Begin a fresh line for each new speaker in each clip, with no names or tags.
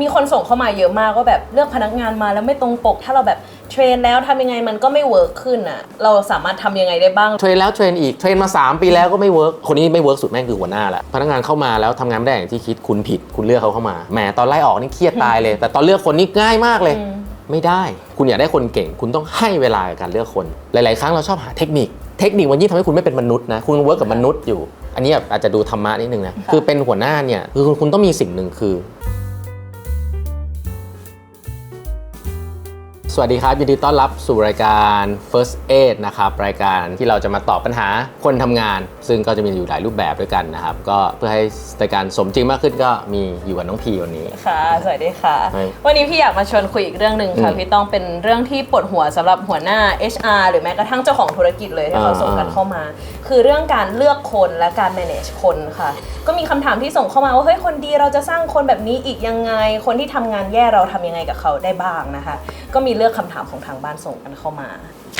มีคนส่งเข้ามาเยอะมากว่าแบบเลือกพนักงานมาแล้วไม่ตรงปก ถ้าเราแบบเทรนแล้วทำยังไงมันก็ไม่เวิร์กขึ้นอะ เราสามารถทำยังไงได้บ้าง
เทรนแล้วเทรนอีกเทรนมา 3 ปีแล้วก็ไม่เวิร์กคนนี้ไม่เวิร์กสุดแม่งคือหัวหน้าแหละพนักงานเข้ามาแล้วทำงานไม่ได้อย่างที่คิดคุณผิด คุณเลือกเขาเข้ามาแหมตอนไล่ออกนี่เครียดตายเลย แต่ตอนเลือกคนนี่ง่ายมากเลย
อืม
ไม่ได้ คุณอยากได้คนเก่ง คุณต้องให้เวลากับการเลือกคน หลาย ๆ ครั้งเราชอบหาเทคนิค เทคนิคมันยิ่งทำให้คุณไม่เป็นมนุษย์นะ คุณเวิร์กกับมนุษย์อยู่ อันนี้แบบอาจจะดูธรรมะนิดนึงนะ คือเป็นหัวหน้าเนี่ย คือคุณคุณต้องมีสิ่งหนึ่งคือ สวัสดีครับ ยินดีต้อนรับสู่รายการ First Aid นะครับรายการที่เราจะมาตอบปัญหาคนทำงาน ซึ่งก็จะมีอยู่หลายรูปแบบด้วยกันนะครับ ก็เพื่อให้รายการสมจริงมากขึ้นก็มีอยู่กับน้องพีวันนี้
ค่ะ สวัสดีค่ะ
ใช่
วันนี้พี่อยากมาชวนคุยอีกเรื่องหนึ่งค่ะ
อืม
พี่ต้องเป็นเรื่องที่ปวดหัวสำหรับหัวหน้า HR หรือแม้กระทั่งเจ้าของธุรกิจเลยที่เขา
อ่า
ส่งกันเข้ามา คือเรื่องการเลือกคนและการ manage คนค่ะ ก็มีคำถามที่ส่งเข้ามาว่าเฮ้ยคนดีเราจะสร้างคนแบบนี้อีกยังไง คนที่ทำงานแย่เราทำยังไงกับเขาได้บ้างนะคะ ก็มีเลือกคำถามของทางบ้านส่งกันเข้ามา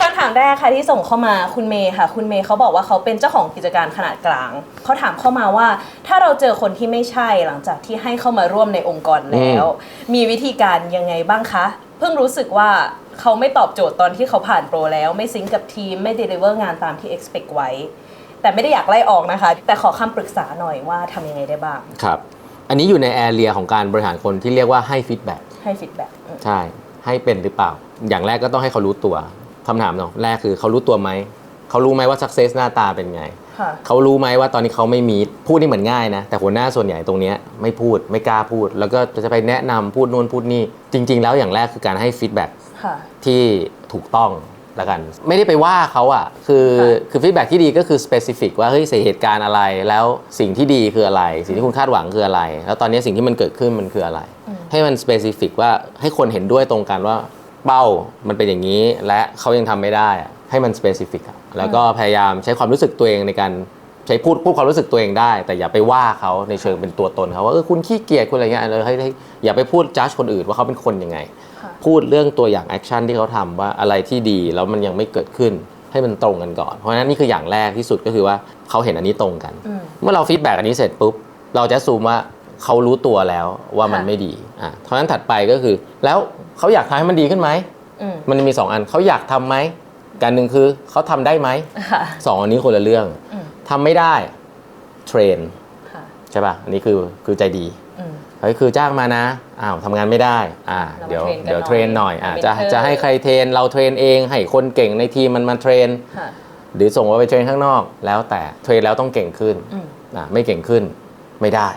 คำถามแรกค่ะที่ส่งเข้ามาคุณเมย์ค่ะ คุณเมย์เขาบอกว่าเขาเป็นเจ้าของกิจการขนาดกลางเขาถามเข้ามาว่า ถ้าเราเจอคนที่ไม่ใช่หลังจากที่ให้เข้ามาร่วมในองค์กรแล้ว มีวิธีการยังไงบ้างคะ เพิ่งรู้สึกว่าเขาไม่ตอบโจทย์ตอนที่เขาผ่านโปรแล้ว ไม่ซิงก์กับทีมไม่เดลิเวอร์งานตามที่ expect ไว้ แต่ไม่ได้อยากไล่ออกนะคะ แต่ขอคำปรึกษาหน่อยว่าทำยังไงได้บ้าง
ครับ อันนี้อยู่ในแอเรียของการบริหารคนที่เรียกว่าให้ฟีดแบ็ก
ให้ฟีดแบ็ก
ใช่ ให้เป็นหรือเปล่า อย่างแรกก็ต้องให้เขารู้ตัวคำถามเนาะแรกคือเขารู้ตัวไหม เขารู้ไหมว่า success หน้าตาเป็นไง
ค่ะ
เขารู้ไหมว่าตอนนี้เขาไม่มีพูดนี่เหมือนง่ายนะ แต่หัวหน้าส่วนใหญ่ตรงเนี้ยไม่พูดไม่กล้าพูด แล้วก็จะไปแนะนำพูดนู่นพูดนี่ จริง ๆ แล้วอย่างแรกคือการให้ฟีดแบ็ก
ค่ะ
ที่ถูกต้อง ละกัน ไม่ได้ไปว่าเขาอะคือ
ค่ะ
คือฟีดแบ็กที่ดีก็คือ specific ว่าเฮ้ยเหตุการณ์อะไร แล้วสิ่งที่ดีคืออะไร สิ่งที่คุณคาดหวังคืออะไร แล้วตอนนี้สิ่งที่มันเกิดขึ้นมันคืออะไร ให้มัน specific ว่าให้คนเห็นด้วยตรงกันว่าเป้ามันเป็นอย่างนี้ และเขายังทำไม่ได้อะให้มัน specific อะแล้วก็พยายามใช้ความรู้สึกตัวเองในการใช้พูดพูดความรู้สึกตัวเองได้ แต่อย่าไปว่าเขาในเชิงเป็นตัวตนเขาว่าเออคุณขี้เกียจคุณอะไรเงี้ยเลยให้ให้อย่าไปพูดจัดคนอื่นว่าเขาเป็นคนยังไง
ค่ะ
พูดเรื่องตัวอย่างแอคชั่นที่เขาทำว่าอะไรที่ดีแล้วมันยังไม่เกิดขึ้นให้มันตรงกันก่อน เพราะฉะนั้นนี่คืออย่างแรกที่สุดก็คือว่าเขาเห็นอันนี้ตรงกัน
อืม
เมื่อเราฟีดแบ็กอันนี้เสร็จปุ๊บ เราจะซูมว่าเขารู้ตัวแล้วว่ามัน
ค่ะ
ไม่ดีอะเพราะฉะนั้นถัดไปก็คือ แล้วเขาอยากทำให้มันดีขึ้นไหม
อืม
มันมีสองอันเขาอยากทำไหมการหนึ่งคือเขาทำได้ไหม
ค่ะ
สองอันนี้คนละเรื่อง
อืม
ทำไม่ได้เทรน
ค่ะ
ใช่ป่ะอันนี้คือคือใจดี
อืม
เฮ้ยคือจ้างมานะ อ้าวทำงานไม่ได้ อ่า
เรามา
เดี๋ยว
เทรนกัน
เดี๋ยว
หน่อย
เทรนหน่อย อ่า
เป็น
จะ
เทรน
จะให้ใครเทรน เราเทรนเอง ให้คนเก่งในทีมมันมาเทรน
ค่ะ
หรือส่งว่าไปเทรนข้างนอก แล้วแต่เทรนแล้วต้องเก่งขึ้น
อืม
อ่าไม่เก่งขึ้น ไม่ได้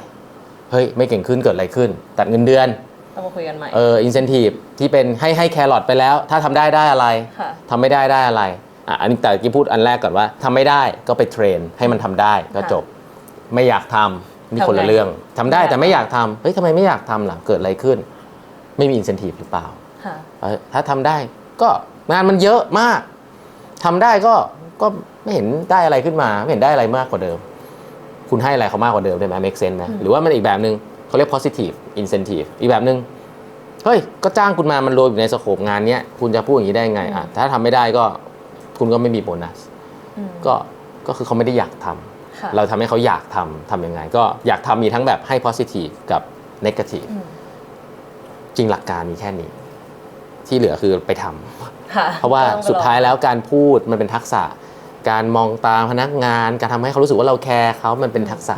เฮ้ย ไม่เก่งขึ้นเกิดอะไรขึ้น ตัดเงินเดือน
ต้องมาคุยกันใหม่
เออ อินเซนティブที่เป็นให้ให้แครอทไปแล้ว ถ้าทำได้ได้อะไร
ค่ะ
ทำไม่ได้ได้อะไร อ่ะ อันนี้แต่กี้พูดอันแรกก่อนว่าทำไม่ได้ก็ไปเทรนให้มันทำได้ก็
ค่ะ
จบ ไม่อยากทำ นี่คน
ทำ
ละ
ไง
เรื่องทำได้
ไม่อยาก
แต่ไม่อยากทำเฮ้ยทำไมไม่อยากทำล่ะ เกิดอะไรขึ้น ไม่มีอินเซนティブหรือเปล่า
ค่ะ
เออถ้าทำได้ก็งานมันเยอะมากทำได้ก็ก็ไม่เห็นได้อะไรขึ้นมา ไม่เห็นได้อะไรมากกว่าเดิม คุณให้อะไรเขามากกว่าเดิมได้ไหม make sense ไหม
อืม
หรือว่ามันอีกแบบหนึ่งเขาเรียก positive incentive อีกแบบหนึ่งเฮ้ย ก็จ้างคุณมามันรวมอยู่ในสโคปงานเนี้ยคุณจะพูดอย่างนี้ได้ไงอ่ะถ้าทำไม่ได้ก็คุณก็ไม่มีโบนัส
อืม
ก็ก็คือเขาไม่ได้อยากทำ
ค่ะ
เราทำให้เขาอยากทำทำยังไง ก็อยากทำมีทั้งแบบให้ positive กับ negative
อืม
จริงหลักการมีแค่นี้ ที่เหลือคือไปทำ
ค่ะ
เพราะว่า
ต้องไปลอง
สุดท้ายแล้วการพูดมันเป็นทักษะ การมองตามพนักงาน การทำให้เขารู้สึกว่าเราแคร์เขามันเป็นทักษะ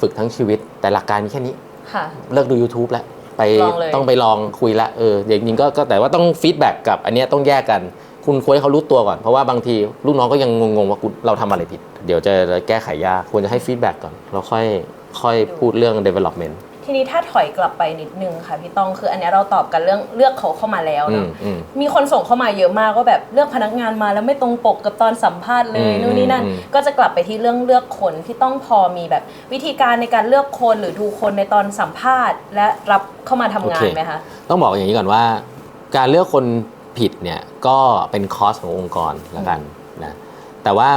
ฝึกทั้งชีวิต แต่หลักการมีแค่นี้
ค่ะ
เลิกดู YouTube แล้วไป
ลองเลย
ต้องไปลองคุยละเออจริงๆก็ก็แต่ว่าต้องฟีดแบ็กกับอันเนี้ยต้องแยกกัน คุณควรให้เขารู้ตัวก่อน เพราะว่าบางทีลูกน้องก็ยังงงๆว่ากูเราทำอะไรผิด เดี๋ยวจะแก้ไขยากควรจะให้ฟีดแบ็กก่อนแล้วค่อยค่อยพูดเรื่อง development
ทีนี้ถ้าถอยกลับไปนิดนึงค่ะพี่ต้องคืออันเนี้ยเราตอบกันเรื่องเลือกเขาเข้ามาแล้ว
อื
เนาะ
มอืม
มีคนส่งเข้ามาเยอะมากว่าแบบเลือกพนักงานมาแล้วไม่ตรงปกกับตอนสัมภาษณ์เลย
อืม
นู่นนี่นั่น
อืม
ก็จะกลับไปที่เรื่องเลือกคนที่ต้องพอมีแบบวิธีการในการเลือกคนหรือดูคนในตอนสัมภาษณ์ และรับเข้ามาทำงานไหมคะ
ต้องบอกอย่างนี้ก่อนว่า การเลือกคน ผิดเนี่ยก็เป็นคอสขององค์กรละกันนะแต่ว่า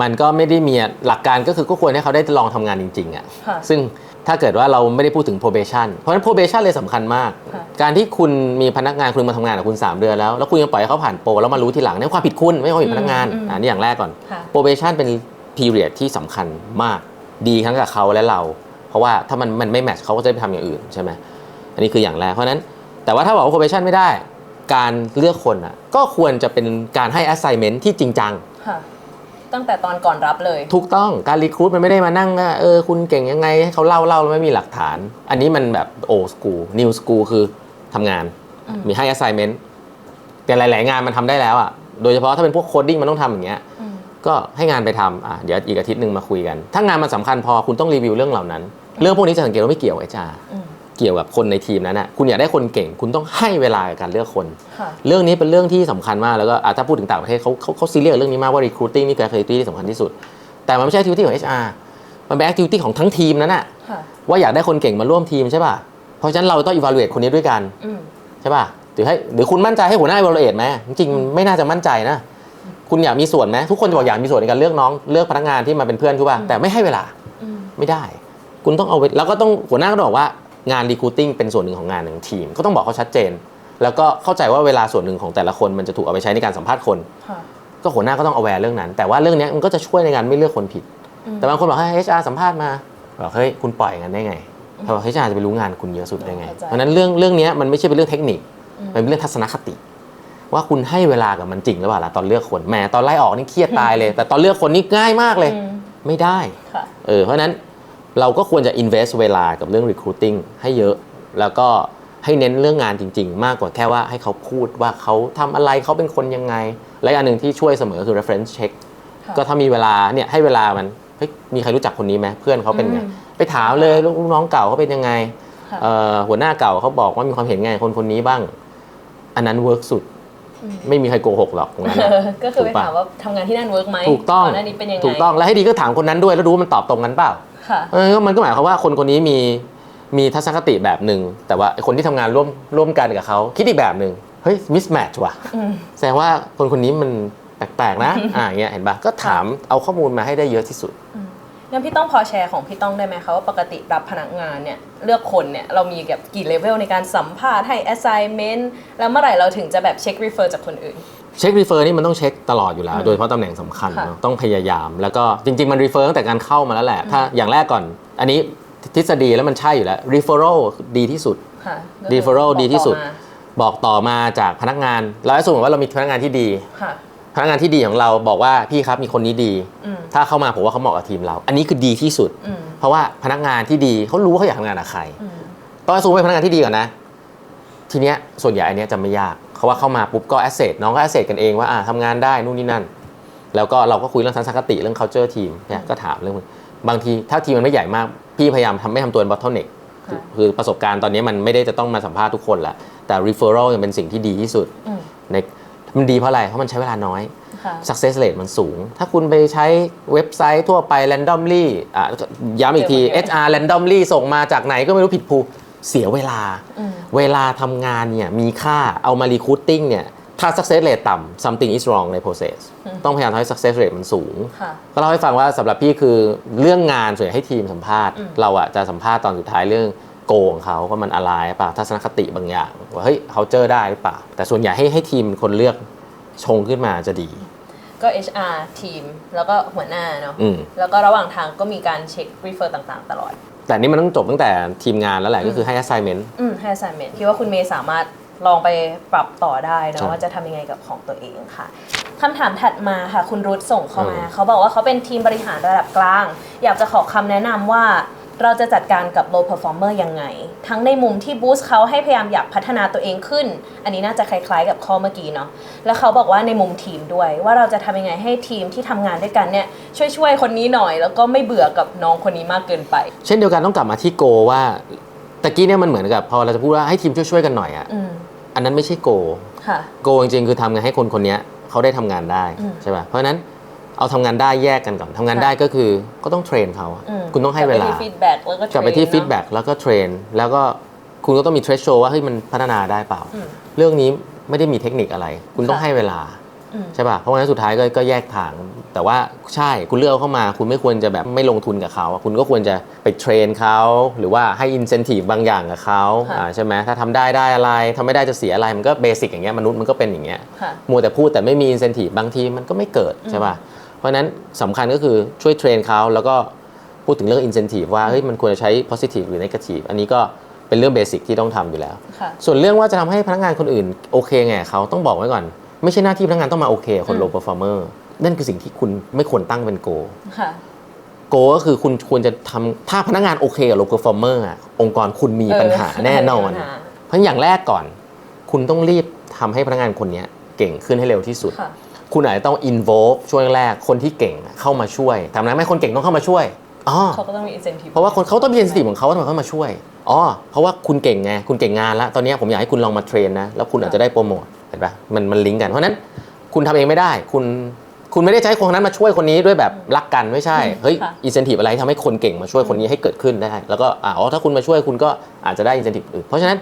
มันก็ไม่ได้มีหลักการก็คือก็ควรให้เขาได้ลองทำงานจริงๆอะ่ะ
ค่ะ
ซึ่งถ้าเกิดว่าเราไม่ได้พูดถึง probation เพราะฉะนั้น probation เลยสำคัญมาก
ค่ะ
การที่คุณมีพนักงานคุณมาทำงานกับคุณ 3 เดือนแล้ว แล้วคุณยังปล่อยให้เขาผ่านโปรแล้วมารู้ทีหลังเนี่ยความผิดคุณไม่ใช่ความผิดพนักงาน
อืมอืม
อ่านี่อย่างแรกก่อน
ค่ะ
probation เป็น period ที่สำคัญมาก ดีทั้งกับเขาและเรา เพราะว่าถ้ามันมันไม่แมทช์เขาก็จะไปทำอย่างอื่นใช่ไหมอันนี้คืออย่างแรกเพราะฉะนั้นแต่ว่าถ้าบอกว่า probation ไม่ได้ การเลือกคนอะก็ควรจะเป็นการให้ assignment ที่จริงจัง
ค่ะ ตั้งแต่ตอนก่อนรับเลย
ถูกต้องการรีครู t มันไม่ได้มานั่งว่าเออคุณเก่งยังไงให้เขาเล่าเล่าแล้วไม่มีหลักฐาน อันนี้มันแบบโอ s ส o ู l new school คือทำงาน
อืม
มีให้ assignment แต่หลาย ๆ งานมันทำได้แล้วอะโดยเฉพาะถ้าเป็นพวกโคดดิ้งมันต้องทำอย่างเงี้ย
อืม
ก็ให้งานไปทำอะเดี๋ยวอีกอาทิตย์หนึ่งมาคุยกัน ถ้างานมันสำคัญพอคุณต้องรีวิวเรื่องเหล่านั้น เรื่องพวกนี้จะสังเกตว่าไม่เกี่ยวกับจ้า
อืม
เกี่ยวกับคนในทีมนั้นน่ะคุณอยากได้คนเก่ง คุณต้องให้เวลากับการเลือกคน
ค่ะ
เรื่องนี้เป็นเรื่องที่สำคัญมากแล้วก็อะถ้าพูดถึงต่างประเทศเขาเขาเขาซีเรียสเรื่องนี้มากว่า recruiting นี่คือ activity ที่สำคัญที่สุด แต่มันไม่ใช่ activity ของ HR มันเป็น activity ของทั้งทีมนั้นน่ะ
ค่ะ
ว่าอยากได้คนเก่งมาร่วมทีมใช่ป่ะเพราะฉะนั้นเราต้อง evaluate คนนี้ด้วยกัน
อืม
ใช่ป่ะหรือให้หรือคุณมั่นใจให้หัวหน้า evaluate ไหมจริงๆมันไม่น่าจะมั่นใจนะคุณอยากมีส่วนไหมทุกคนจะบอกอยากมีส่วนในการเลือกน้องเลือกพนักงานที่มาเป็นเพื่อนคือป่ะแต่ไม่ให้เวลา
อืม
ไม่ได้ คุณต้องเอาไปแล้วก็ต้องหัวหน้าก็ต้องบอกว่า งาน recruiting เป็นส่วนหนึ่งของงานหนึ่งทีม ก็ต้องบอกเขาชัดเจน แล้วก็เข้าใจว่าเวลาส่วนหนึ่งของแต่ละคนมันจะถูกเอาไปใช้ในการสัมภาษณ์คน
ค่ะ
ก็หัวหน้าก็ต้อง aware เรื่องนั้น แต่ว่าเรื่องเนี้ยมันก็จะช่วยในการไม่เลือกคนผิด
อืม
แต่บางคนบอกให้ HR สัมภาษณ์มาบอกเฮ้ยคุณปล่อยกันได้ไงเพราะว่า HR จะไปรู้งานคุณเยอะสุดได้ไง
เข้าใจ
เพราะฉะนั้นเรื่องเรื่องเนี้ยมันไม่ใช่เป็นเรื่องเทคนิค
อืม
มันเป็นเรื่องทัศนคติ ว่าคุณให้เวลากับมันจริงหรือเปล่าล่ะตอนเลือกคนแหมตอนไล่ออกนี่เครียดตายเลย แต่ตอนเลือกคนนี่ง่ายมากเลย
อืม
ไม่ได้
ค่ะ
เออเพราะฉะนั้น เราก็ควรจะ invest เวลากับเรื่อง recruiting ให้เยอะ แล้วก็ให้เน้นเรื่องงานจริง ๆ มากกว่าแค่ว่าให้เขาพูดว่าเขาทำอะไรเขาเป็นคนยังไง และอีกอันหนึ่งที่ช่วยเสมอคือ reference check
ค่ะ
ก็ถ้ามีเวลาเนี่ยให้เวลามันเฮ้ยมีใครรู้จักคนนี้ไหมเพื่อนเขาเป็นไง
อืม
ไปถามเลยลูกน้องเก่าเขาเป็นยังไง
ค่ะ
เอ่อหัวหน้าเก่าเขาบอกว่ามีความเห็นไงคนคนนี้บ้าง อันนั้นเวิร์กสุด
อืม
ไม่มีใครโกหกหรอกตรงนั้น
เอ
นะ
อก็คือไป
ถูกปะ
ถามว่าทำงานที่นั่นเวิร์กไหม
ถูกต้อง
ก่อนหน้านี้เป็นยังไง
ถูกต้องและให้ดีก็ถามคนนั้นด้วยแล้วดูว่ามันตอบตรงกันเปล่า
ค่ะ
เออก็มันก็หมายความว่าคนคนนี้มีมีทัศนคติแบบหนึ่งแต่ว่าไอ้คนที่ทำงานร่วมร่วมกันกับเขาคิดอีกแบบหนึ่งเฮ้ยมิสแมทว่ะ
อืม
แสดงว่าคนคนนี้มันแปลกๆนะอ่าอย่างเงี้ยเห็นปะก็ถามเอาข้อมูลมาให้ได้เยอะที่สุด
งั้นพี่ต้องพอแชร์ของพี่ต้องได้ไหมคะว่าปกติรับพนักงานเนี่ยเลือกคนเนี่ยเรามีแบบกี่เลเวลในการสัมภาษณ์ให้ assignment แล้วเมื่อไหร่เราถึงจะแบบเช็ค refer จากคนอื่น
เช็ครีเฟอร์นี่มันต้องเช็คตลอดอยู่แล้ว
อืม
โดยเฉพาะตำแหน่งสำคัญ
ค่ะ
เนอะต้องพยายาม แล้วก็จริง ๆ มันรีเฟอร์ตั้งแต่การเข้ามาแล้วแหละ ถ้าอย่างแรกก่อน อันนี้ทฤษฎีแล้วมันใช่อยู่แล้ว referral ดีที่สุด
ค่ะก็คือ
referral
บอก
ดีที่สุด
ต่อมา
บอกต่อมาจากพนักงาน เราให้สมมติว่าเรามีพนักงานที่ดี
ค่ะ
พนักงานที่ดีของเราบอกว่าพี่ครับมีคนนี้ดี
อืม
ถ้าเข้ามาผมว่าเขาเหมาะกับทีมเรา อันนี้คือดีที่สุด
อืม
เพราะว่าพนักงานที่ดีเขารู้ว่าเขาอยากทำงานกับใคร
อืม
ต้องซูมเป็นพนักงานที่ดีก่อนนะ ทีเนี้ยส่วนใหญ่อันเนี้ยจะไม่ยาก เขาว่าเข้ามาปุ๊บก็แอสเซทน้องก็แอสเซทกันเองว่าอ่าทำงานได้นู่นนี่นั่น แล้วก็เราก็คุยเรื่องทัศนคติเรื่อง culture ทีมเนี่ยก็ถามเรื่องบางทีถ้าทีมมันไม่ใหญ่มากพี่พยายามทำไม่ทำตัวเป็น bottleneck คือ
ค่ะ
คือประสบการณ์ตอนนี้มันไม่ได้จะต้องมาสัมภาษณ์ทุกคนแหละแต่ referral ยังเป็นสิ่งที่ดีที่สุด
อืม
ในมันดีเพราะอะไร เพราะมันใช้เวลาน้อย
ค่ะ
success rate มันสูง ถ้าคุณไปใช้เว็บไซต์ทั่วไป randomly อะย้ำอีกที
เดี๋ยว
HR randomly ส่งมาจากไหนก็ไม่รู้ผิดภู เสียเวลา
อืม
เวลาทำงานเนี่ยมีค่าเอามา recruiting เนี่ยถ้า success rate ต่ำ something is wrong ใน process
อืม
ต้องพยายามทำให้ success rate มันสูง
ค่ะ
ก็เล่าให้ฟังว่าสำหรับพี่คือเรื่องงานส่วนใหญ่ให้ทีมสัมภาษณ์
อืม
เราอะจะสัมภาษณ์ตอนสุดท้ายเรื่องโกงเขาว่ามันอะไรหรือเปล่าทัศนคติบางอย่างว่าเฮ้ยเขาเจอได้หรือเปล่า แต่ส่วนใหญ่ให้ให้ทีมเป็นคนเลือกชงขึ้นมาจะดี
ก็ HR ทีมแล้วก็หัวหน้าเนาะ
อืม
แล้วก็ระหว่างทางก็มีการเช็ค refer ต่างๆ ตลอด
แต่นี่มันต้องจบตั้งแต่ทีมงานแล้วแหละก็คือให้ assignment
อืมให้ assignment คิดว่าคุณเมย์สามารถลองไปปรับต่อได้
ใช่
เนาะว่าจะทำยังไงกับของตัวเองค่ะคำถามถัดมาค่ะ คุณรุธส่งเข้ามา
อืม
เขาบอกว่าเขาเป็นทีมบริหารระดับกลาง อยากจะขอคำแนะนำว่า เราจะจัดการกับ low performer ยังไง ทั้งในมุมที่ boost เขาให้พยายามอยากพัฒนาตัวเองขึ้น อันนี้น่าจะคล้าย ๆ กับข้อเมื่อกี้เนาะแล้วเขาบอกว่าในมุมทีมด้วย ว่าเราจะทำยังไงให้ทีมที่ทำงานด้วยกันเนี่ยช่วยๆคนนี้หน่อย แล้วก็ไม่เบื่อกับน้องคนนี้มากเกินไป
เช่นเดียวกันต้องกลับมาที่โกว่าตะกี้เนี่ยมันเหมือนกับพอเราจะพูดว่าให้ทีมช่วยๆกันหน่อยอะ
อืม
อันนั้นไม่ใช่โก
ค่ะ
โกจริงๆคือทำงานให้คนคนเนี้ยเขาได้ทำงานได้
อืม
ใช่ป่ะเพราะฉะนั้น เอาทำงานได้แยกกันก่อนทำงาน
ค่ะ
ได้ก็คือก็ต้องเทรนเขา
อืม
คุณต้องให้เวลา
กลับไปที่ feedback แล้วก็
กลับไปที่
train
ฟีดแบ็กแล้วก็เทรนแล้วก็คุณก็ต้องมีเทร s โชว่าเฮ้ยมันพัฒนาได้เปล่า
อืม
เรื่องนี้ไม่ได้มีเทคนิคอะไร คุณต้อง
ค่ะ
ให้เวลา
อืม
ใช่ป่ะเพราะงั้นสุดท้ายก็ก็แยกทาง แต่ว่าใช่คุณเลือกเขาเข้ามา คุณไม่ควรจะแบบไม่ลงทุนกับเขาคุณก็ควรจะไปเทรนเขาหรือว่าให้อินเซนティブบางอย่างกับเขา
ค่ะ
อ่าใช่ไหมถ้าทำได้ได้อะไรทำไม่ได้จะเสียอะไรมันก็เบสิกอย่างเงี้ยมนุษย์มันก็เป็นอย่างเงี้ย
ค่ะ
มัวแต่พูดแต่ไม่มีอินเซนティブบางทีมันก็ไม่เกิดใช่ป่ะ เพราะนั้นสำคัญก็คือช่วยเทรนเขาแล้วก็พูดถึงเรื่องอินเซนティブว่าเฮ้ยมันควรจะใช้ positive หรือ negative อันนี้ก็เป็นเรื่องเบสิกที่ต้องทำอยู่แล้ว ส่วนเรื่องว่าจะทำให้พนักงานคนอื่นโอเคไงเขาต้องบอกไว้ก่อน ไม่ใช่หน้าที่พนักงานต้องมาโอเคคนโลเป
อร์ฟอร์เม
อร์นั่นคือสิ่งที่คุณไม่ควรตั้งเป็นโกโกก็คือคุณควรจะทำถ้าพนักงานโอเคกับโลเปอร์ฟอร์เมอร์องค์กรคุณมีปัญหาแน่นอน เพราะอย่างแรกก่อน คุณต้องรีบทำให้พนักงานคนนี้เก่งขึ้นให้เร็วที่สุด
ค่ะ
คุณอาจจะต้อง involve ช่วงแรกคนที่เก่งเข้ามาช่วยทำนั้นไหมคนเก่งต้องเข้ามาช่วยอ๋อ
เขาก็ต้องมี incentive
เพราะว่าคนเขาต้องมี incentive ของเขาว่าทำไมเขามาช่วยอ๋อเพราะว่าคุณเก่งไงคุณเก่งงานแล้วตอนนี้ผมอยากให้คุณลองมาเทรนนะแล้วคุณอาจจะได้โปรโมทเห็นปะมันมันลิงก์กันเพราะฉะนั้นคุณทำเองไม่ได้ คุณคุณไม่ได้ใช้คนนั้นมาช่วยคนนี้ด้วยแบบรักกันไม่ใช่ เฮ้ย
ค่ะ
incentive อะไรทำให้คนเก่งมาช่วยคนนี้ให้เกิดขึ้นได้ แล้วก็อ่าอ๋อถ้าคุณมาช่วยคุณก็อาจจะได้ incentive อื่นเพราะฉะนั้น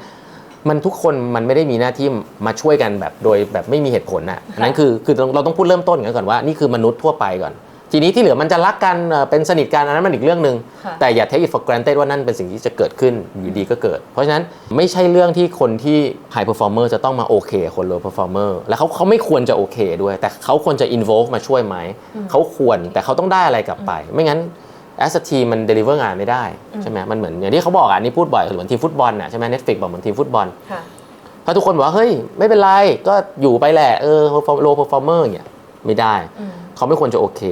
มันทุกคนมันไม่ได้มีหน้าที่มาช่วยกันแบบโดยแบบไม่มีเหตุผลน่ะอันนั้นคือคือเราเราต้องพูดเริ่มต้นกันก่อนว่านี่คือมนุษย์ทั่วไปก่อน ทีนี้ที่เหลือมันจะรักกันเอ่อเป็นสนิทกันอันนั้นมันอีกเรื่องหนึ่ง
ค่ะ
แต่อย่า take it for granted ว่านั่นเป็นสิ่งที่จะเกิดขึ้นอยู่ดีก็เกิด เพราะฉะนั้นไม่ใช่เรื่องที่คนที่ high performer จะต้องมาโอเคกับคน low performer แล้วเขาเขาไม่ควรจะโอเคด้วย แต่เขาควรจะ involve มาช่วยไหมเขาควรแต่เขาต้องได้อะไรกลับไป ไม่งั้น as a team มัน deliver งานไม่ได้ใช่ไหมมันเหมือนอย่างที่เขาบอกอะอันนี่พูดบ่อยเหมือนทีมฟุตบอลน่ะใช่ไหม Netflix บอกเหมือนทีมฟุตบอล
ค่ะ
ถ้าทุกคนบอกว่าเฮ้ยไม่เป็นไรก็อยู่ไปแหละเออ low performer อย่างเงี้ยไม่ได้
อืม
เขาไม่ควรจะโอเค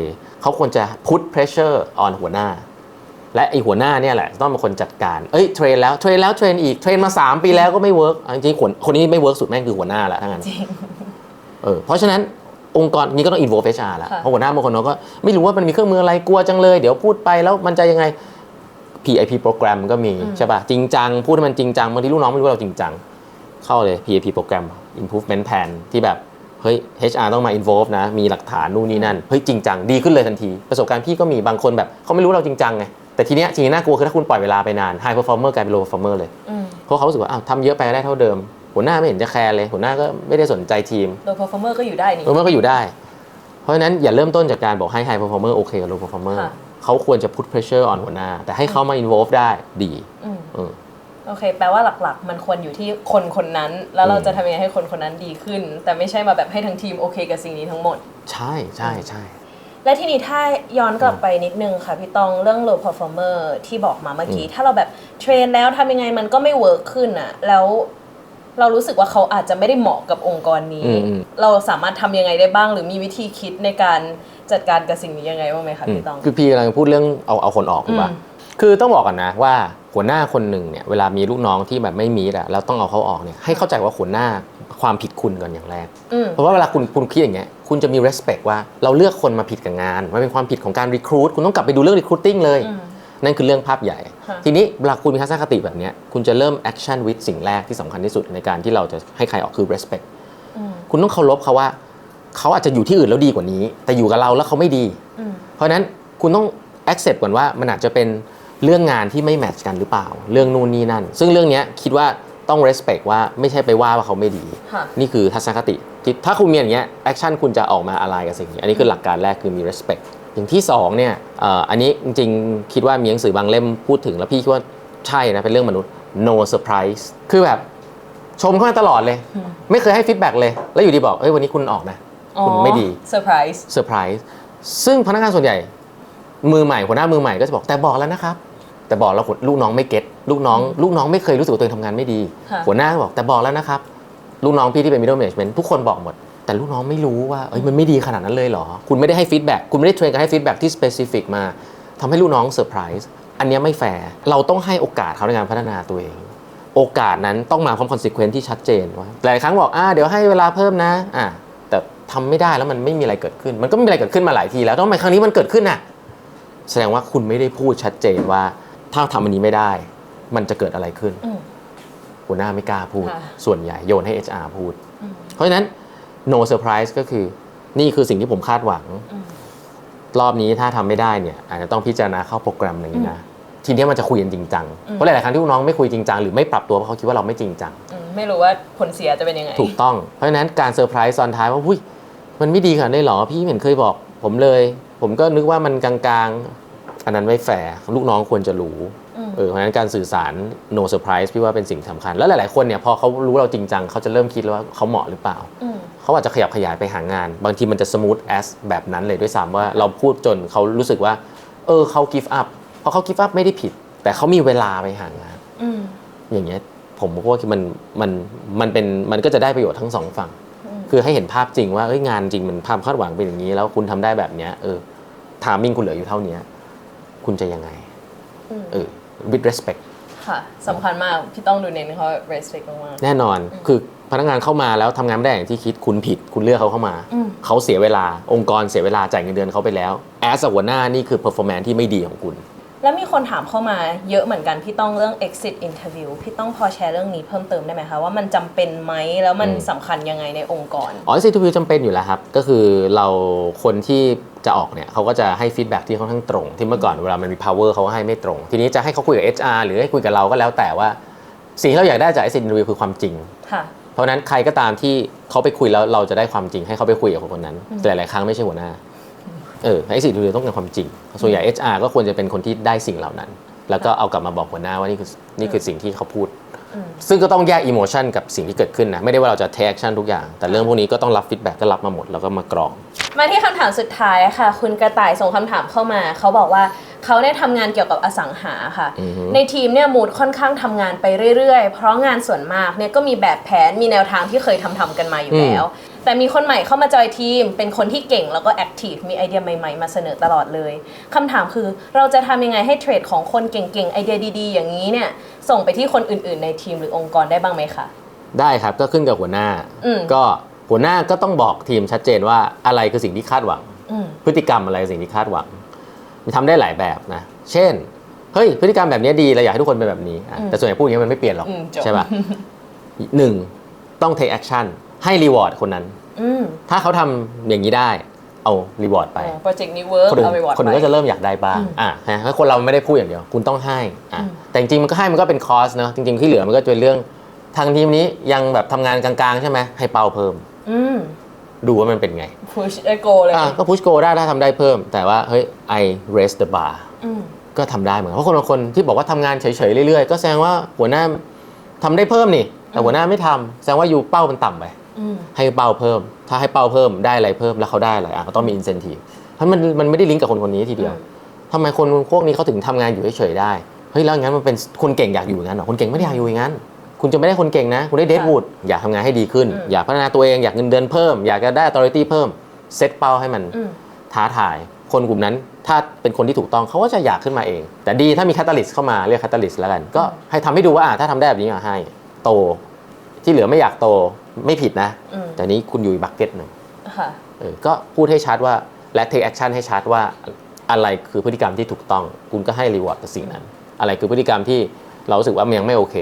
เขาควรจะ put pressure on หัวหน้า และไอหัวหน้าเนี่ยแหละต้องเป็นคนจัดการเอ้ยเทรนแล้วเทรนแล้วเทรนอีกเทรนมา 3 ปีแล้วก็ไม่เวิร์กจริงๆคนคนนี้ไม่เวิร์กสุดแม่งคือหัวหน้าแหละทั้งนั้น
จริง
เออเพราะฉะนั้น องค์กรนี้ก็ต้อง involve HR แล้ว
ค่ะ
เพราะหัวหน้าบางคนเขาก็ไม่รู้ว่ามันมีเครื่องมืออะไรกลัวจังเลย เดี๋ยวพูดไปแล้วมันจะยังไง PIP โปรแกรมก็มีใช่ป่ะจริงจัง พูดให้มันจริงจังบางทีลูกน้องไม่รู้ว่าเราจริงจัง เข้าเลย PAP โปรแกรม improvement plan ที่แบบเฮ้ย HR ต้องมา involve นะ มีหลักฐานนู่นนี่นั่น เฮ้ยจริงจัง ดีขึ้นเลยทันที ประสบการณ์พี่ก็มีบางคนแบบเขาไม่รู้เราจริงจังไง แต่ทีเนี้ยจริงๆน่ากลัวคือถ้าคุณปล่อยเวลาไปนาน high performer กลายเป็น low performer เลย
อืม
เพราะเขารู้สึกว่าอ้าวทำเยอะไปก็ได้เท่าเดิม หัวหน้าไม่เห็นจะแคร์เลย หัวหน้าก็ไม่ได้สนใจทีม
low performer ก็อยู่ได้นี่
เออมันก็อยู่ได้ เพราะฉะนั้นอย่าเริ่มต้นจากการบอกให้ high performer โอเคกับ low performer
ค่ะ
เขาควรจะ put pressure on หัวหน้า แต่ให้เขามา involve ได้ดี
อืม
เออ
โอเค แปลว่าหลักๆ มันควรอยู่ที่คนคนนั้น แล้วเรา
อืม
จะทำยังไงให้คนคนนั้นดีขึ้น แต่ไม่ใช่มาแบบให้ทั้งทีมโอเคกับสิ่งนี้ทั้งหมด
ใช่ใช่ใช่
และทีนี้ถ้าย้อนกลับไปนิดนึงค่ะพี่ตองเรื่อง low performer ที่บอกมาเมื่อกี้ ถ้าเราแบบเทรนแล้วทำยังไงมันก็ไม่เวิร์กขึ้นอะแล้ว เรารู้สึกว่าเขาอาจจะไม่ได้เหมาะกับองค์กรนี้
อืมอืม
เราสามารถทำยังไงได้บ้าง หรือมีวิธีคิดในการจัดการกับสิ่งนี้ยังไงบ้างไหมคะ
อืม
พี่ตอง
คือพี่กำลังพูดเรื่องเอาเอาคนออกถูกป่ะ
อืม
คือต้องบอกก่อนนะว่าหัวหน้าคนหนึ่งเนี่ยเวลามีลูกน้องที่แบบไม่มีอะแล้วต้องเอาเขาออกเนี่ยให้เข้าใจว่าหัวหน้าความผิดคุณก่อนอย่างแรก
อืม
เพราะว่าเวลาคุณคุณคิดอย่างเงี้ยคุณจะมี respect ว่าเราเลือกคนมาผิดกับงานมันเป็นความผิดของการ recruit คุณต้องกลับไปดูเรื่อง recruiting เลย
อืม
นั่นคือเรื่องภาพใหญ่
ค่ะ
ทีนี้เวลาคุณมีทัศนคติแบบเนี้ยคุณจะเริ่ม action with สิ่งแรกที่สำคัญที่สุดในการที่เราจะให้ใครออกคือ respect
อืม
คุณต้องเคารพเขาว่าเขาอาจจะอยู่ที่อื่นแล้วดีกว่านี้ แต่อยู่กับเราแล้วเขาไม่ดี
อืม
เพราะฉะนั้นคุณต้อง accept ก่อนว่ามันอาจจะเป็นเรื่องงานที่ไม่แมทช์กันหรือเปล่า เรื่องนู่นนี่นั่น ซึ่งเรื่องเนี้ยคิดว่าต้อง respect ว่าไม่ใช่ไปว่าว่าเขาไม่ดี
ค่ะ
นี่คือทัศนคติที่ถ้าคุณมีอย่างเงี้ยแอคชั่นคุณจะออกมาอะไรกับสิ่งนี้ อันนี้คือหลักการแรกคือมี respect อย่างที่สองเนี่ยเอ่ออันนี้จริงๆ คิดว่ามีหนังสือบางเล่มพูดถึงแล้วพี่คิดว่าใช่นะเป็นเรื่องมนุษย์ no surprise คือแบบชมเขามาตลอดเลย
อืม
ไม่เคยให้ฟีดแบ็กเลย แล้วอยู่ดีบอกเอ้ยวันนี้คุณออกนะ คุณไม่ดี
เซอร์ไพรส์
เซอร์ไพรส์ซึ่งพนักงานส่วนใหญ่ มือใหม่หัวหน้ามือใหม่ก็จะบอกแต่บอกแล้วนะครับ แต่บอกแล้วลูกน้องไม่เก็ตลูกน้อง ลูกน้องไม่เคยรู้สึกว่าตัวเองทำงานไม่ดี
ค่ะ
หัวหน้าก็บอกแต่บอกแล้วนะครับ ลูกน้องพี่ที่เป็น middle management ทุกคนบอกหมด แต่ลูกน้องไม่รู้ว่าเอ้ยมันไม่ดีขนาดนั้นเลยเหรอ คุณไม่ได้ให้ฟีดแบ็กคุณไม่ได้เทรนการให้ฟีดแบ็กที่ specific มาทำให้ลูกน้องเซอร์ไพรส์อันเนี้ยไม่แฟร์เราต้องให้โอกาสเขาในการพัฒนาตัวเอง โอกาสนั้นต้องมาพร้อม consequence ที่ชัดเจนว่าหลายครั้งบอกอ่าเดี๋ยวให้เวลาเพิ่มนะอ่าแต่ทำไม่ได้แล้วมันไม่มีอะไรเกิดขึ้น มันก็ไม่มีอะไรเกิดขึ้นมาหลายทีแล้วทำไมครั้งนี้มันเกิดขึ้นน่ะแสดงว่าคุณไม่ได้พูดชัดเจนว่า ถ้าทำอันนี้ไม่ได้ มันจะเกิดอะไรขึ้น
อืม
หัวหน้าไม่กล้าพูด
ค่ะ
ส่วนใหญ่โยนให้ HR พูด
อืม
เพราะฉะนั้น no surprise ก็คือนี่คือสิ่งที่ผมคาดหวัง
อืม
รอบนี้ถ้าทำไม่ได้เนี่ย อาจจะต้องพิจารณาเข้าโปรแกรมอะไรอย่างนี้นะทีเนี้ยมันจะคุยกันจริงจัง
อืม
เพราะหลาย ๆ ครั้งที่ลูกน้องไม่คุยจริงจังหรือไม่ปรับตัวเพราะเขาคิดว่าเราไม่จริงจัง
อืมไม่รู้ว่าผลเสียจะเป็นยังไง
ถูกต้องเพราะฉะนั้นการเซอร์ไพรส์ตอนท้ายว่าหุ้ยมันไม่ดีขนาดนี้นเหรอพี่ไม่เห็นเคยบอก ผมเลย ผมก็นึกว่ามันกลางๆอันนั้นไม่แฟร์ลูกน้องควรจะรู้
อืม
เออเพราะฉะนั้นการสื่อสาร no surprise พี่ว่าเป็นสิ่งสำคัญ แล้วหลาย ๆ คนเนี่ยพอเขารู้เราจริงจังเขาจะเริ่มคิดแล้วว่าเขาเหมาะหรือเปล่า
อืม
เขาอาจจะขยับขยายไปหางาน บางทีมันจะ smooth as แบบนั้นเลยด้วยซ้ำว่าเราพูดจนเขารู้สึกว่า เออเขา give up เพราะเขา give up ไม่ได้ผิด แต่เขามีเวลาไปหางาน
อืม
อย่างเงี้ยผมก็ว่ามันมันมันเป็นมันก็จะได้ประโยชน์ทั้งสองฝั่ง คือให้เห็นภาพจริงว่าเอ้ยงานจริงมันภาพคาดหวังเป็นอย่างนี้ แล้วคุณทำได้แบบเนี้ยเออทามิ่งคุณเหลืออยู่เท่าเนี้ยคุณจะยังไง
อืม
เออ with respect
ค่ะสำคัญมาก พี่ต้องดูเน้นเขา respect มาก
แน่นอนคือ พนักงานเข้ามาแล้วทำงานไม่ได้อย่างที่คิดคุณผิด คุณเลือกเขาเข้ามา
อืม
เขาเสียเวลาองค์กรเสียเวลาจ่ายเงินเดือนเขาไปแล้ว as a หัวหน้านี่คือ performance ที่ไม่ดีของคุณ
ๆแล้วมีคนถามเข้ามาเยอะเหมือนกันพี่ต้องเรื่อง exit interview พี่ต้องพอแชร์เรื่องนี้เพิ่มเติมได้ไหมคะว่ามันจำเป็นไหมแล้วมัน
อืม
สำคัญยังไงในองค์กร
อ๋อ CTV จำเป็นอยู่แล้วครับ ก็คือเราคนที่จะออกเนี่ยเขาก็จะให้ฟีดแบ็ที่ค่อนข้างตรง ที่เมื่อก่อนเวลามันมี power เขาก็ให้ไม่ตรง ทีนี้จะให้เขาคุยกับ HR หรือให้คุยกับเราก็แล้วแต่ว่าสิ่งที่เราอยากได้จาก exit interview คือความจริง
ค่ะ
เพราะฉะนั้นใครก็ตามที่เขาไปคุยแล้วเราจะได้ความจริงให้เขาไปคุยกับคนคนนั้น แต่หลายๆครั้งไม่ใช่หัวหน้า เออ exit interview ต้องการความจริง ส่วนใหญ่ HR ก็ควรจะเป็นคนที่ได้สิ่งเหล่านั้น แล้วก็เอากลับมาบอกหัวหน้าว่านี่คือนี่คือสิ่งที่เขาพูด
อืม
ซึ่งก็ต้องแยกอิโมชันกับสิ่งที่เกิดขึ้นนะ ไม่ได้ว่าเราจะ take action ทุกอย่าง แต่เรื่องพวกนี้ก็ต้องรับฟีดแบ็กก็รับมาหมดแล้วก็มากรอง
มาที่คำถามสุดท้ายค่ะ คุณกระต่ายส่งคำถามเข้ามา เขาบอกว่า เขาได้ทำงานเกี่ยวกับอสังหาค่ะ
อือฮึ
ในทีมเนี่ยมูดค่อนข้างทำงานไปเรื่อยๆ เพราะงานส่วนมากเนี่ยก็มีแบบแผนมีแนวทางที่เคยทำทำๆกันมาอยู่แล้ว แต่มีคนใหม่เข้ามาจอยทีม เป็นคนที่เก่งแล้วก็แอคทีฟมีไอเดียใหม่ๆ มาเสนอตลอดเลยคำถามคือเราจะทำยังไงให้เทรดของคนเก่งๆไอเดียดีๆ อย่างนี้เนี่ยส่งไปที่คนอื่นๆ ในทีมหรือองค์กรได้บ้างไหมคะ
ได้ครับก็ขึ้นกับหัวหน้า
อืม
ก็หัวหน้าก็ต้องบอกทีมชัดเจนว่าอะไรคือสิ่งที่คาดหวัง
อืม
พฤติกรรมอะไรคือสิ่งที่คาดหวัง มันทำได้หลายแบบนะ เช่น เฮ้ย พฤติกรรมแบบนี้ดีเราอยากให้ทุกคนเป็นแบบนี้อะ
อืม
แต่ส่วนใหญ่พูดอย่างนี้มันไม่เปลี่ยนหรอก
อืมจบ
ใช่ป่ะหนึ่งต้อง take action ให้ reward คนนั้น
อืม
ถ้าเขาทำอย่างนี้ได้เอา reward ไป
โปรเจกต์นี้เวิร์ก
คนอื่น
เอาไปวอร์ด
คนอื่นก็จะเริ่มอยากได้บ้าง
อืม
อะนะถ้าคนเราไม่ได้พูดอย่างเดียว คุณต้องให้อะ
อืม
แต่จริงๆมันก็ให้มันก็เป็นคอสเนอะจริงๆที่เหลือมันก็จะเป็นเรื่อง ทางทีมนี้ยังแบบทำงานกลางๆ ใช่ไหมให้เป้าเพิ่ม
อืม
ดูว่ามันเป็นไง
push ไอโกเลย
อะก็พุชโกได้ถ้าทำได้เพิ่ม แต่ว่าเฮ้ย I raise the bar
อืม
ก็ทำได้เหมือนกันเพราะคนบางคนที่บอกว่าทำงานเฉยๆเรื่อยๆ ก็แสดงว่าหัวหน้าทำได้เพิ่มนี่ แต่หัวหน้าไม่ทำแสดงว่าอยู่เป้ามันต่ำไป
อืม
ให้เป้าเพิ่ม ถ้าให้เป้าเพิ่มได้อะไรเพิ่มแล้วเขาได้อะไรอะก็ต้องมี incentive เพราะมันมันไม่ได้ลิงก์กับคนคนนี้ทีเดียว
อืม
ทำไมคนพวกนี้เขาถึงทำงานอยู่เฉยๆได้เฮ้ยแล้วงั้นมันเป็นคนเก่งอยากอยู่อย่างนั้นเหรอคนเก่งไม่ได้อยากอยู่อย่างนั้น คุณจะไม่ได้คนเก่งนะ คุณได้เดดวูดอยากทำงานให้ดีขึ้น
อืม
อยากพัฒนาตัวเองอยากเงินเดือนเพิ่ม อยากจะได้ authority เพิ่มเซตเป้าให้มัน
อืม
ท้าทาย คนกลุ่มนั้นถ้าเป็นคนที่ถูกต้องเขาก็จะอยากขึ้นมาเอง แต่ดีถ้ามีคาตาลิสเข้ามาเรียกคาตาลิสแล้วกัน ก็ให้ทำให้ดูว่าอะถ้าทำได้แบบนี้อะให้โต ที่เหลือไม่อยากโตไม่ผิดนะ
อืม
แต่นี้คุณอยู่บักเก็ตหนึ่ง
ค่ะ
เออก็พูดให้ชัดว่าและ take action ให้ชัดว่าอะไรคือพฤติกรรมที่ถูกต้อง คุณก็ให้ reward กับสิ่งนั้น อะไรคือพฤติกรรมที่เรารู้สึกว่ามันยังไม่โอเค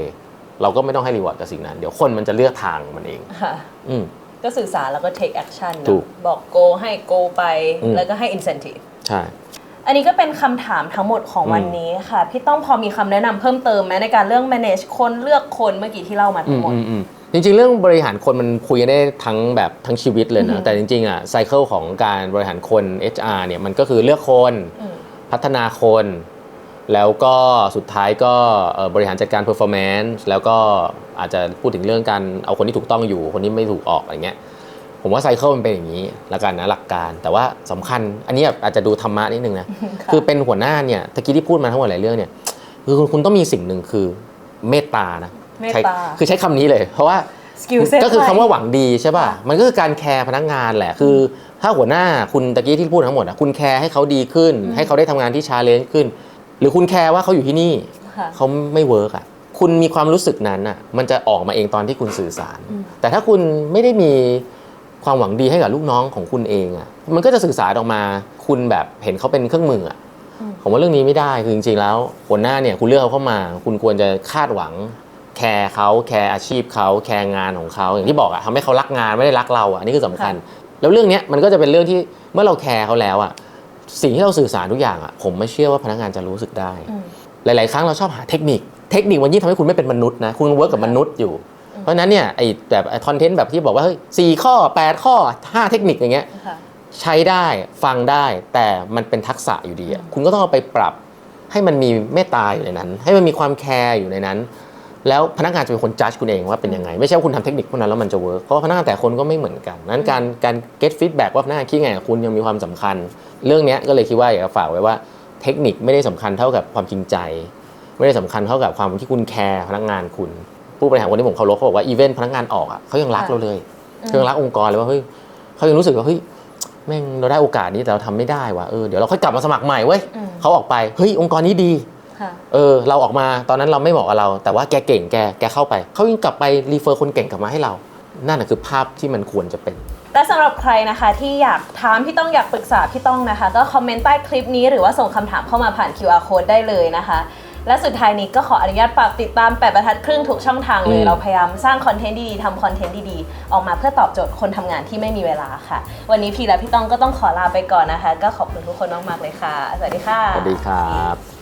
เราก็ไม่ต้องให้ reward กับสิ่งนั้น เดี๋ยวคนมันจะเลือกทางมันเอง
ค่ะ
อืม
ก็สื่อสารแล้วก็ take action เนอะ
ถูก
บอก go ให้ go ไป
อืม
แล้วก็ให้ incentive
ใช่
อันนี้ก็เป็นคำถามทั้งหมดของ
อืม
วันนี้ค่ะ พี่ต้องพอมีคำแนะนำเพิ่มเติมไหมในการเรื่อง manage คนเลือกคนเมื่อกี้ที่เล่ามา
อื
ทั้ง
ม
หมด
อืมอืมจริงๆ เรื่องบริหารคนมันคุยกันได้ทั้งแบบทั้งชีวิตเลย
อือฮึ
นะ แต่จริงๆอะไซเคิลของการบริหารคน HR เนี่ยมันก็คือเลือกคน
อืม
พัฒนาคน แล้วก็สุดท้ายก็เอ่อบริหารจัดการ performance แล้วก็อาจจะพูดถึงเรื่องการเอาคนที่ถูกต้องอยู่คนที่ไม่ถูกออกอะไรเงี้ยผมว่าไซเคิลมันเป็นอย่างนี้ละกันนะหลักการ แต่ว่าสำคัญอันนี้อาจจะดูธรรมะนิดนึงนะ
ค่ะ
คือเป็นหัวหน้าเนี่ยตะกี้ที่พูดมาทั้งหมดหลายเรื่องเนี่ยคือคุณคุณต้องมีสิ่งหนึ่งคือเมตตานะ
เมต
ใช้
ตา
คือใช้คำนี้เลย เพราะว่า
skill set
ก็คือคำว่าหวังดีใช่ป่ะ
ค่ะ
มันก็คือการแคร์พนักงานแหละคือ ถ้าหัวหน้าคุณตะกี้ที่พูดทั้งหมดอะคุณแคร์ให้เขาดีขึ้น ให้เขาได้ทำงานที่ชาเลนจ์ขึ้นห รือคุณแคร์ว่าเขาอยู่ที่นี่
ค่ะ
เขาไม่เวิร์กอะคุณมีความรู้สึกนั้นอะมันจะออกมาเองตอนที่คุณสื่อสาร
อืม
แต่ถ้าคุณไม่ได้มีความหวังดีให้กับลูกน้องของคุณเองอะมันก็จะสื่อสารออกมาคุณแบบเห็นเขาเป็นเครื่องมืออะผมว่าเรื่องนี้ไม่ได้คือจริงๆแล้วหัวหน้าเนี่ยคุณเลือกเขาเข้ามา คุณควรจะคาดหวังแคร์เขาแคร์อาชีพเขาแคร์งานของเขาอย่างที่บอกอะทำให้เขารักงานไม่ได้รักเราอะอันนี้คือสำคัญ แล้วเรื่องเนี้ยมันก็จะเป็นเรื่องที่เมื่อเราแคร์เขาแล้วอะ สิ่งที่เราสื่อสารทุกอย่างอะผมไม่เชื่อว่าพนักงานจะรู้สึกได้
อืม
หลาย ๆ ครั้งเราชอบหาเทคนิค เทคนิคมันยิ่งทำให้คุณไม่เป็นมนุษย์นะคุณเวิร์กกับมนุษย์อยู่ เพราะฉะนั้นเนี่ยไอ้แบบคอนเทนต์แบบที่บอกว่าเฮ้ยสี่ข้อ 8 ข้อ 5 เทคนิคอย่างเงี้ย
ค่ะ
ใช้ได้ฟังได้แต่มันเป็นทักษะอยู่ดีอะคุณก็ต้องเอาไปปรับให้มันมีเมตตาอยู่ในนั้น ให้มันมีความแคร์อยู่ในนั้น แล้วพนักงานจะเป็นคนจัดคุณเองว่าเป็นยังไง ไม่ใช่ว่าคุณทำเทคนิคพวกนั้นแล้วมันจะเวิร์กเพราะว่าพนักงานแต่ละคนก็ไม่เหมือนกัน นั้นการการ get feedback ว่าพนักงานคิดไงกับคุณยังมีความสำคัญ เรื่องเนี้ยก็เลยคิดว่าอยากจะฝากไว้ว่าเทคนิคไม่ได้สำคัญเท่ากับความจริงใจ ไม่ได้สำคัญเท่ากับความที่คุณแคร์พนักงานคุณ ผู้บริหารคนที่ผมเคารพเขาบอกว่าอีเวนต์พนักงานออกอะเขายังรัก
ค่ะ
เราเลย
อืม
เขายังรักองค์กรเลยว่าเฮ้ยเขายังรู้สึกว่าเฮ้ยแม่งเราได้โอกาสนี้แต่เราทำไม่ได้ว่ะเออเดี๋ยวเราค่อยกลับมาสมัครใหม่เว้ย
อืม
เขาออกไปเฮ้ยองค์กรนี้ดี
ค่ะ
เออเราออกมาตอนนั้นเราไม่เหมาะกับเรา แต่ว่าแกเก่งแกแกเข้าไปเขายังกลับไปรีเฟอร์คนเก่งกลับมาให้เรา นั่นแหะคือภาพที่มันควรจะเป็น
และสำหรับใครนะคะที่อยากถามพี่ต้องอยากปรึกษาพี่ต้องนะคะ ก็คอมเมนต์ใต้คลิปนี้หรือว่าส่งคำถามเข้ามาผ่าน QR code ได้เลยนะคะ และสุดท้ายนี้ก็ขออนุญาตฝากติดตามแปดบรรทัดครึ่งทุกช่องทางเลย
อืม
เราพยายามสร้างคอนเทนต์ดีๆทำคอนเทนต์ดีๆ ออกมาเพื่อตอบโจทย์คนทำงานที่ไม่มีเวลาค่ะ วันนี้พี่และพี่ต้องก็ต้องขอลาไปก่อนนะคะ ก็ขอบคุณทุกคนมากๆเลยค่ะ สวัสดีค่ะ
สวัสดีครับ